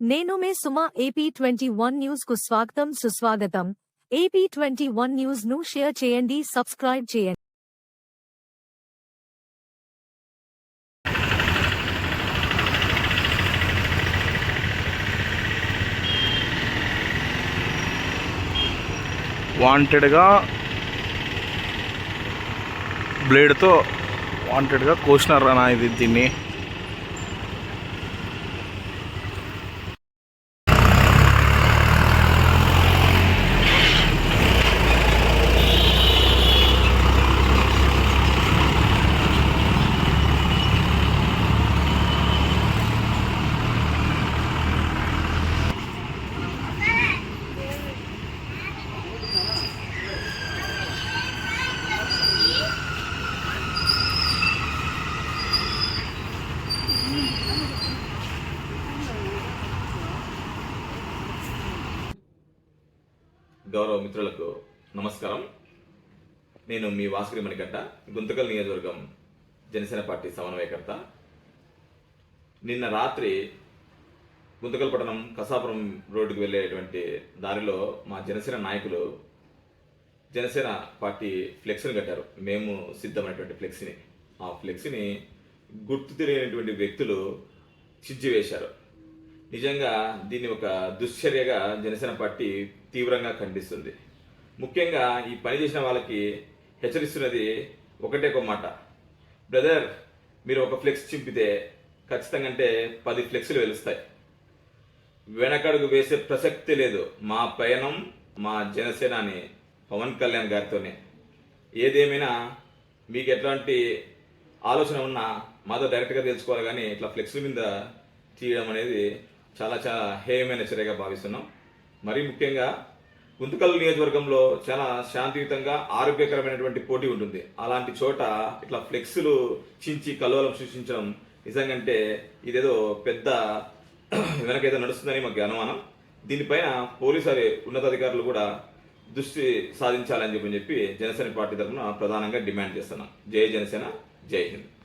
నేను మే Suma AP twenty one న్యూస్కు స్వాగతం సుస్వాగతం. ఏపీ ట్వంటీ వన్ న్యూస్ను షేర్ చేయండి సబ్స్క్రైబ్ చేయండి. వాంటెడ్గా బ్లేడ్తో వాంటెడ్గా కోసినారు అన్న ఇది దీన్ని. గౌరవ మిత్రులకు నమస్కారం. నేను మీ వాసుగిరి మణికంట గుంతకల్ నియోజకవర్గం జనసేన పార్టీ సమన్వయకర్త. నిన్న రాత్రి గుంతకల్ పట్టణం కసాపురం రోడ్డుకు వెళ్ళేటువంటి దారిలో మా జనసేన నాయకులు జనసేన పార్టీ ఫ్లెక్స్ని కట్టారు. మేము సిద్ధమైనటువంటి ఫ్లెక్సీని. ఆ ఫ్లెక్సీని గుర్తు తెలియనటువంటి వ్యక్తులు చించివేశారు నిజంగా దీన్ని ఒక దుశ్చర్యగా జనసేన పార్టీ తీవ్రంగా ఖండిస్తుంది. ముఖ్యంగా ఈ పని చేసిన వాళ్ళకి హెచ్చరిస్తున్నది ఒకటే ఒక మాట. బ్రదర్ మీరు ఒక ఫ్లెక్స్ చింపితే ఖచ్చితంగా అంటే పది ఫ్లెక్స్లు వెలుస్తాయి. వెనకడుగు వేసే ప్రసక్తి లేదు మా పయనం మా జనసేన అని పవన్ కళ్యాణ్ గారితోనే. ఏదేమైనా మీకు ఎట్లాంటి ఆలోచన ఉన్నా మాతో డైరెక్ట్గా తెలుసుకోవాలి కానీ ఇట్లా ఫ్లెక్స్ల మీద తీయడం అనేది చాలా చాలా హేయమైన చర్యగా భావిస్తున్నాం. మరీ ముఖ్యంగా గుంతకల్ నియోజకవర్గంలో చాలా శాంతియుతంగా ఆరోగ్యకరమైనటువంటి పోటీ ఉంటుంది. అలాంటి చోట ఇట్లా ఫ్లెక్స్లు చించి కలవలం సృష్టించడం నిజంగంటే ఇదేదో పెద్ద వెనకైతే నడుస్తుందని మాకు అనుమానం. దీనిపైన పోలీసు ఉన్నతాధికారులు కూడా దృష్టి సాధించాలని చెప్పి చెప్పి జనసేన పార్టీ తరఫున ప్రధానంగా డిమాండ్ చేస్తున్నాం. జై జనసేన జై హింద్.